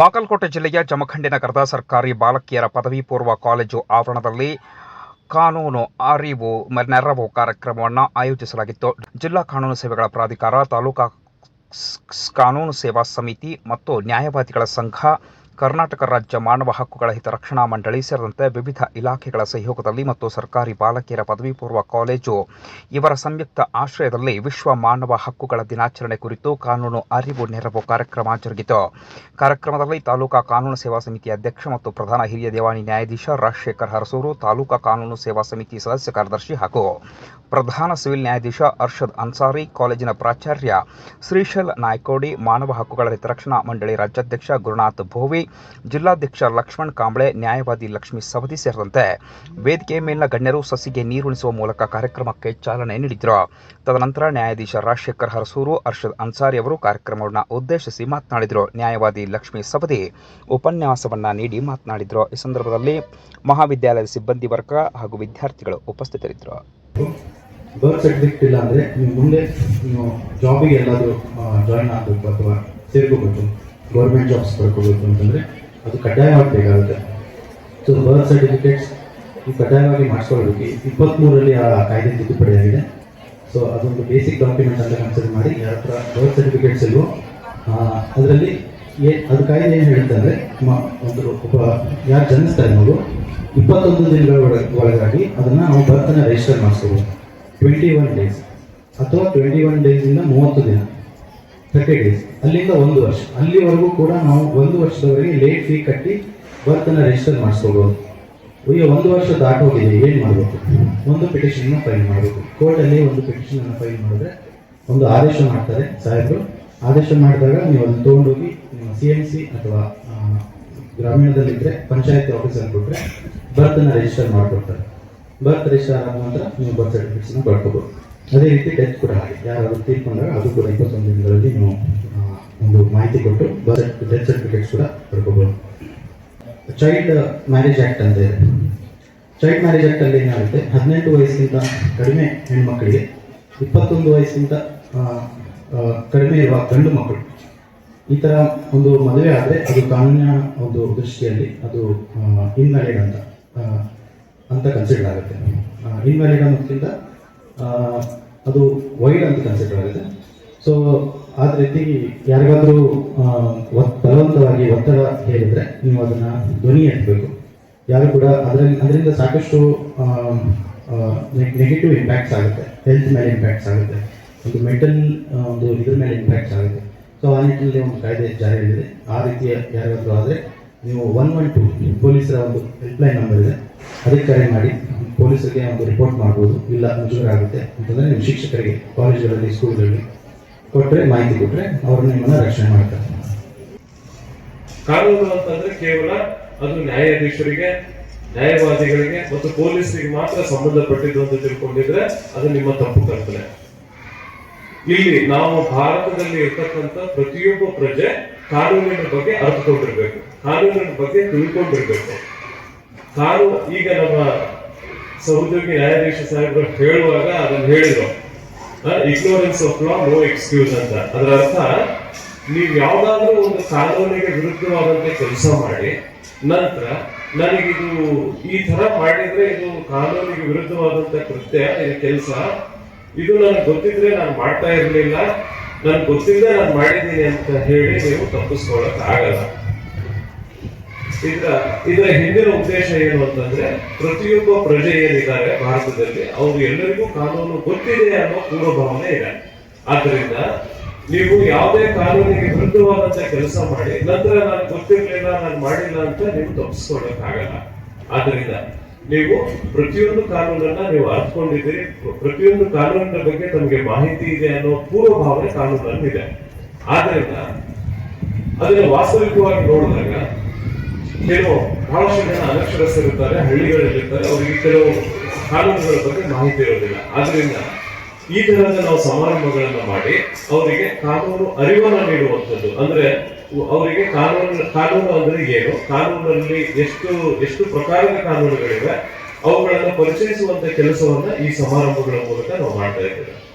ಬಾಗಲಕೋಟೆ ಜಿಲ್ಲೆಯ ಜಮಖಂಡಿ ನಗರದ ಸರ್ಕಾರಿ ಬಾಲಕಿಯರ ಪದವಿ ಪೂರ್ವ ಕಾಲೇಜು ಆವರಣದಲ್ಲಿ ಕಾನೂನು ಅರಿವು, ನೆರವು ಕಾರ್ಯಕ್ರಮವನ್ನು ಆಯೋಜಿಸಲಾಗಿತ್ತು. ಜಿಲ್ಲಾ ಕಾನೂನು ಸೇವೆಗಳ ಪ್ರಾಧಿಕಾರ, ತಾಲೂಕಾ ಕಾನೂನು ಸೇವಾ ಸಮಿತಿ ಮತ್ತು ನ್ಯಾಯವಾದಿಗಳ ಸಂಘ ಕರ್ನಾಟಕ ರಾಜ್ಯ ಮಾನವ ಹಕ್ಕುಗಳ ಹಿತರಕ್ಷಣಾ ಮಂಡಳಿ ಸೇರಿದಂತೆ ವಿವಿಧ ಇಲಾಖೆಗಳ ಸಹಯೋಗದಲ್ಲಿ ಮತ್ತು ಸರ್ಕಾರಿ ಬಾಲಕಿಯರ ಪದವಿ ಪೂರ್ವ ಕಾಲೇಜು. ಇವರ ಸಂಯುಕ್ತ ಆಶ್ರಯದಲ್ಲಿ ವಿಶ್ವ ಮಾನವ ಹಕ್ಕುಗಳ ದಿನಾಚರಣೆ ಕುರಿತು ಕಾನೂನು ಅರಿವು ನೆರವು ಕಾರ್ಯಕ್ರಮ ಜರುಗಿತು. ಕಾರ್ಯಕ್ರಮದಲ್ಲಿ ತಾಲೂಕಾ ಕಾನೂನು ಸೇವಾ ಸಮಿತಿ ಅಧ್ಯಕ್ಷ ಮತ್ತು ಪ್ರಧಾನ ಹಿರಿಯ ದೇವಾನಿ ನ್ಯಾಯಾಧೀಶ ರಾಜಶೇಖರ್ ಹರಸೂರು, ತಾಲೂಕಾ ಕಾನೂನು ಸೇವಾ ಸಮಿತಿ ಸದಸ್ಯ ಕಾರ್ಯದರ್ಶಿ ಹಾಗೂ ಪ್ರಧಾನ ಸಿವಿಲ್ ನ್ಯಾಯಾಧೀಶ ಅರ್ಷದ್ ಅನ್ಸಾರಿ, ಕಾಲೇಜಿನ ಪ್ರಾಚಾರ್ಯ ಶ್ರೀಶಲ್ ನಾಯ್ಕೋಡಿ, ಮಾನವ ಹಕ್ಕುಗಳ ಹಿತರಕ್ಷಣಾ ಮಂಡಳಿ ರಾಜ್ಯಾಧ್ಯಕ್ಷ ಗುರುನಾಥ್ ಭೋವಿ ಜಿಲ್ಲಾಧ್ಯಕ್ಷ ಲಕ್ಷ್ಮಣ್ ಕಾಂಬ್ಳೆ, ನ್ಯಾಯವಾದಿ ಲಕ್ಷ್ಮೀ ಸವದಿ ಸೇರಿದಂತೆ ವೇದಿಕೆ ಮೇಲಿನ ಗಣ್ಯರು ಸಸಿಗೆ ನೀರುಣಿಸುವ ಮೂಲಕ ಕಾರ್ಯಕ್ರಮಕ್ಕೆ ಚಾಲನೆ ನೀಡಿದರು. ತದನಂತರ ನ್ಯಾಯಾಧೀಶ ರಾಜಶೇಖರ್ ಹರಸೂರು, ಅರ್ಷದ್ ಅನ್ಸಾರಿ ಅವರು ಕಾರ್ಯಕ್ರಮವನ್ನು ಉದ್ದೇಶಿಸಿ ಮಾತನಾಡಿದರು. ನ್ಯಾಯವಾದಿ ಲಕ್ಷ್ಮೀ ಸವದಿ ಉಪನ್ಯಾಸವನ್ನ ನೀಡಿ ಮಾತನಾಡಿದರು. ಈ ಸಂದರ್ಭದಲ್ಲಿ ಮಹಾವಿದ್ಯಾಲಯದ ಸಿಬ್ಬಂದಿ ವರ್ಗ ಹಾಗೂ ವಿದ್ಯಾರ್ಥಿಗಳು ಉಪಸ್ಥಿತರಿದ್ದರು. ಬರ್ತ್ ಸರ್ಟಿಫಿಕೇಟ್ ಇಲ್ಲ ಅಂದರೆ ಮುಂದೆ ನೀವು ಜಾಬಿಗೆ ಎಲ್ಲಾದರೂ ಜಾಯಿನ್ ಆಗಬೇಕು ಅಥವಾ ಸೇರ್ಕೋಬೇಕು. ಗೌರ್ಮೆಂಟ್ ಜಾಬ್ಸ್ ಪಡ್ಕೋಬೇಕು ಅಂತಂದರೆ ಅದು ಕಡ್ಡಾಯವಾಗಿ ಬೇಕಾಗುತ್ತೆ. ಸೊ ಬರ್ತ್ ಸರ್ಟಿಫಿಕೇಟ್ಸ್ ನೀವು ಕಡ್ಡಾಯವಾಗಿ ಮಾಡಿಸ್ಕೊಳ್ಬೇಕು ಇಪ್ಪತ್ತ್ಮೂರರಲ್ಲಿ ಆ ಕಾಯ್ದೆ ತಿದ್ದುಪಡಿ ಆಗಿದೆ. ಸೊ ಅದೊಂದು ಬೇಸಿಕ್ ಡಾಕ್ಯುಮೆಂಟ್ ಅಂತ ಕನ್ಸಿಡರ್ ಮಾಡಿ ಯಾರ ಹತ್ರ ಬರ್ತ್ ಸರ್ಟಿಫಿಕೇಟ್ಸ್ ಇಲ್ವೋ ಅದರಲ್ಲಿ ಏ ಅದು ಕಾಯ್ದೆ ಏನು ಹೇಳುತ್ತೆ ಅಂದರೆ ಒಂದು ಒಬ್ಬ, ಯಾರು ಜನಿಸ್ತಾರೆ ನೋಡು ಇಪ್ಪತ್ತೊಂದು ದಿನಗಳ ಒಳಗೆ, ಒಳಗಾಗಿ ಅದನ್ನು ನಾವು ಬರ್ತನ್ನು ರಿಜಿಸ್ಟರ್ ಮಾಡಿಸ್ಕೋಬೋದು. ಟ್ವೆಂಟಿ ಒನ್ ಡೇಸ್ ಅಥವಾ ಟ್ವೆಂಟಿ ಒನ್ ಡೇಸಿಂದ ಮೂವತ್ತು ದಿನ. ತರ್ಟಿ ಡೇಸ್ ಅಲ್ಲಿಂದ ಒಂದು ವರ್ಷ. ಅಲ್ಲಿವರೆಗೂ ಕೂಡ ನಾವು ಒಂದು ವರ್ಷದವರೆಗೆ ಲೇಟ್ ಫೀ ಕಟ್ಟಿ ಬರ್ತನ್ನು ರಿಜಿಸ್ಟರ್ ಮಾಡಿಸ್ಕೋಬೋದು. ಈಗ ಒಂದು ವರ್ಷ ದಾಟೋಗಿದೆ ಏನು ಮಾಡಬೇಕು? ಒಂದು ಪಿಟಿಷನ್ನ ಫೈಲ್ ಮಾಡಬೇಕು. ಕೋರ್ಟಲ್ಲಿ ಒಂದು ಪಿಟಿಷನನ್ನು ಫೈಲ್ ಮಾಡಿದ್ರೆ ಒಂದು ಆದೇಶ ಮಾಡ್ತಾರೆ ಸಾಹೇಬರು. ಆದೇಶ ಮಾಡಿದಾಗ ನೀವು ಅದನ್ನು ತೊಗೊಂಡೋಗಿ ನಿಮ್ಮ ಸಿ ಎಂ ಸಿ ಅಥವಾ ಗ್ರಾಮೀಣದಲ್ಲಿದ್ದರೆ ಪಂಚಾಯತಿ ಆಫೀಸಲ್ಲಿ ಕೊಟ್ಟರೆ ಬರ್ತನ್ನು ರಿಜಿಸ್ಟರ್ ಮಾಡಿಕೊಡ್ತಾರೆ. ಬರ್ತ್ ರಿಜಿಸ್ಟರ್ ಆದ ನಂತರ ನೀವು ಬರ್ತ್ ಸರ್ಟಿಫಿಕೇಟ್ಸ್ನ ಪಡ್ಕೋಬೋದು. ಅದೇ ರೀತಿ ಡೆತ್ ಕೂಡ ಹಾಗೆ ಯಾರು ತೀರ್ಕೊಂಡಾಗ ಅದು ಕೂಡ ಇಪ್ಪತ್ತೊಂದು ದಿನಗಳಲ್ಲಿ ನಾವು ಒಂದು ಮಾಹಿತಿ ಕೊಟ್ಟು ಬರ್ತ್ ಡೆತ್ ಸರ್ಟಿಫಿಕೇಟ್ಸ್ ಕೂಡ ಪಡ್ಕೋಬೋದು. ಚೈಲ್ಡ್ ಮ್ಯಾರೇಜ್ ಆ್ಯಕ್ಟ್ ಅಂತ ಇದೆ. ಚೈಲ್ಡ್ ಮ್ಯಾರೇಜ್ ಆ್ಯಕ್ಟಲ್ಲಿ ಏನಾಗುತ್ತೆ? ಹದಿನೆಂಟು ವಯಸ್ಸಿಂದ ಕಡಿಮೆ ಹೆಣ್ಮಕ್ಕಳಿಗೆ ಇಪ್ಪತ್ತೊಂದು ವಯಸ್ಸಿಂದ ಕಡಿಮೆ ಇರುವ ಗಂಡು ಮಕ್ಕಳು ಈ ಥರ ಒಂದು ಮದುವೆ ಆದರೆ ಅದು ಕಾನೂನಿನ ಒಂದು ದೃಷ್ಟಿಯಲ್ಲಿ ಅದು ಇನ್ವ್ಯಾಲಿಡ್ ಅಂತ ಅಂತ ಕನ್ಸಿಡರ್ ಆಗುತ್ತೆ. ಇನ್ವ್ಯಾಲಿಡ್ ಅನ್ನೋದ್ಕಿಂತ ಅದು ವೈಡ್ ಅಂತ ಕನ್ಸಿಡರ್ ಆಗಿದೆ. ಸೊ ಆದ ರೀತಿ ಯಾರಿಗಾದರೂ ಬಲವಂತವಾಗಿ ಒತ್ತಡ ಹೇಳಿದರೆ ನೀವು ಅದನ್ನ ಧ್ವನಿ ಎತ್ತಬೇಕು ಯಾರು ಕೂಡ ಅದರಲ್ಲಿ, ಅದರಿಂದ ಸಾಕಷ್ಟು ನೆಗೆಟಿವ್ ಇಂಪ್ಯಾಕ್ಟ್ಸ್ ಆಗುತ್ತೆ. ಹೆಲ್ತ್ ಮೇಲೆ ಇಂಪ್ಯಾಕ್ಟ್ಸ್ ಆಗುತ್ತೆ. ಒಂದು ಮೆಂಟಲ್ ಒಂದು ಇದ್ರ ಮೇಲೆ ಇಂಪ್ಯಾಕ್ಟ್ಸ್ ಆಗುತ್ತೆ. ಸೊ ಆ ನಿಟ್ಟಿನಲ್ಲಿ ಒಂದು ಕಾಯ್ದೆ ಜಾರಿಯಲ್ಲಿದೆ. ಆ ರೀತಿಯ ಯಾರಾದರೂ ಆದರೆ ನೀವು ಒನ್ ಒನ್ ಟು ಪೊಲೀಸರ ಒಂದು ಹೆಲ್ಪ್ಲೈನ್ ನಂಬರ್ ಇದೆ. ಅದಕ್ಕೆ ಕರೆ ಮಾಡಿ. ಪೊಲೀಸರಿಗೆ ಒಂದು ರಿಪೋರ್ಟ್ ಮಾಡ್ಬೋದು. ಇಲ್ಲ ಆಗುತ್ತೆ ಅಂತಂದರೆ ನಿಮ್ಮ ಶಿಕ್ಷಕರಿಗೆ, ಕಾಲೇಜುಗಳಲ್ಲಿ ಸ್ಕೂಲ್ಗಳಲ್ಲಿ ಕೊಟ್ಟರೆ ಮಾಹಿತಿ ಕೊಟ್ಟರೆ ಅವರು ನಿಮ್ಮನ್ನು ರಕ್ಷಣೆ ಮಾಡ್ತಾರೆ. ಕಾನೂನು ಅಂತಂದ್ರೆ ಕೇವಲ ಅದು ನ್ಯಾಯಾಧೀಶರಿಗೆ, ನ್ಯಾಯವಾದಿಗಳಿಗೆ ಮತ್ತು ಪೊಲೀಸರಿಗೆ ಮಾತ್ರ ಸಂಬಂಧಪಟ್ಟಿದ್ದು ಅಂತ ತಿಳ್ಕೊಂಡಿದ್ರೆ ಅದು ನಿಮ್ಮ ತಪ್ಪು ಕಲ್ಪನೆ. ಇಲ್ಲಿ ನಾವು ಭಾರತದಲ್ಲಿ ಇರ್ತಕ್ಕಂಥ ಪ್ರತಿಯೊಬ್ಬ ಪ್ರಜೆ ಕಾನೂನಿನ ಬಗ್ಗೆ ಅರ್ಥಕೊಂಡಿರ್ಬೇಕು ಕಾನೂನಿನ ಬಗ್ಗೆ ತಿಳ್ಕೊಂಡಿರ್ಬೇಕು. ಕಾನು ಈಗ ನಮ್ಮ ಸಹೋದ್ಯೋಗಿ ನ್ಯಾಯಾಧೀಶ ಸಾಹೇಬರು ಹೇಳುವಾಗ ಅದನ್ನು ಹೇಳಿದ್ರು. Ignorance of law no excuse ಅಂತ. ಅದರ ಅರ್ಥ, ನೀವು ಯಾವ್ದಾದ್ರೂ ಒಂದು ಕಾನೂನಿಗೆ ವಿರುದ್ಧವಾದಂತ ಕೆಲಸ ಮಾಡಿ, ನಂತರ ನನಗಿದು ಈ ತರ ಮಾಡಿದ್ರೆ ಇದು ಕಾನೂನಿಗೆ ವಿರುದ್ಧವಾದಂತ ಕೃತ್ಯ, ಇದು ಕೆಲಸ. ಇದು ನನಗೆ ಗೊತ್ತಿದ್ರೆ ನಾನು ಮಾಡ್ತಾ ಇರಲಿಲ್ಲ. ನನ್ಗೆ ಗೊತ್ತಿಲ್ಲದೆ ನಾನು ಮಾಡಿದ್ದೀನಿ ಅಂತ ಹೇಳಿ ನೀವು ತಪ್ಪಿಸ್ಕೊಳಕ್ ಆಗಲ್ಲ ಇದರ ಇದರ ಹಿಂದಿನ ಉದ್ದೇಶ ಏನು ಅಂತಂದ್ರೆ, ಪ್ರತಿಯೊಬ್ಬ ಪ್ರಜೆ ಏನಿದ್ದಾರೆ ಭಾರತದಲ್ಲಿ ಅವರು ಎಲ್ಲರಿಗೂ ಕಾನೂನು ಗೊತ್ತಿದೆ ಅನ್ನೋ ಪೂರ್ವಭಾವನೆ ಇದೆ. ಆದ್ದರಿಂದ ನೀವು ಯಾವುದೇ ಕಾನೂನಿಗೆ ವಿರುದ್ಧವಾದಂತ ಕೆಲಸ ಮಾಡಿ, ನಂತರ ನಾನು ಗೊತ್ತಿರಲಿಲ್ಲ, ನಾನು ಮಾಡಿಲ್ಲ ಅಂತ ನೀವು ತಪ್ಪಿಸ್ಕೊಳ್ಳೋಕ್ಕಾಗಲ್ಲ ಆದ್ರಿಂದ ನೀವು ಪ್ರತಿಯೊಂದು ಕಾನೂನನ್ನ ನೀವು ಅರ್ಥಕೊಂಡಿದ್ದೀರಿ ಪ್ರತಿಯೊಂದು ಕಾನೂನಿನ ಬಗ್ಗೆ ತಮಗೆ ಮಾಹಿತಿ ಇದೆ ಅನ್ನೋ ಪೂರ್ವಭಾವನೆ ಕಾನೂನಲ್ಲಿ ಇದೆ ಆದ್ರಿಂದ ಅದನ್ನ ವಾಸ್ತವಿಕವಾಗಿ ನೋಡಿದಾಗ ಕೆಲವು ಬಹಳಷ್ಟು ಜನ ಅನಕ್ಷರಸ್ಥರಿರ್ತಾರೆ ಹಳ್ಳಿಗಳಲ್ಲಿರ್ತಾರೆ ಅವರಿಗೆ ಕೆಲವು ಕಾನೂನುಗಳ ಬಗ್ಗೆ ಮಾಹಿತಿ ಇರೋದಿಲ್ಲ. ಆದ್ರಿಂದ ಈ ತರಹದ ನಾವು ಸಮಾರಂಭಗಳನ್ನು ಮಾಡಿ ಅವರಿಗೆ ಕಾನೂನು ಅರಿವನ್ನ ನೀಡುವಂಥದ್ದು. ಅಂದ್ರೆ ಅವರಿಗೆ ಕಾನೂನು ಕಾನೂನು ಅಂದ್ರೆ ಏನು? ಕಾನೂನಲ್ಲಿ ಎಷ್ಟು ಎಷ್ಟು ಪ್ರಕಾರದ ಕಾನೂನುಗಳಿವೆ? ಅವುಗಳನ್ನು ಪರಿಚಯಿಸುವಂತ ಕೆಲಸವನ್ನ ಈ ಸಮಾರಂಭಗಳ ಮೂಲಕ ನಾವು ಮಾಡ್ತಾ ಇದ್ದೇವೆ.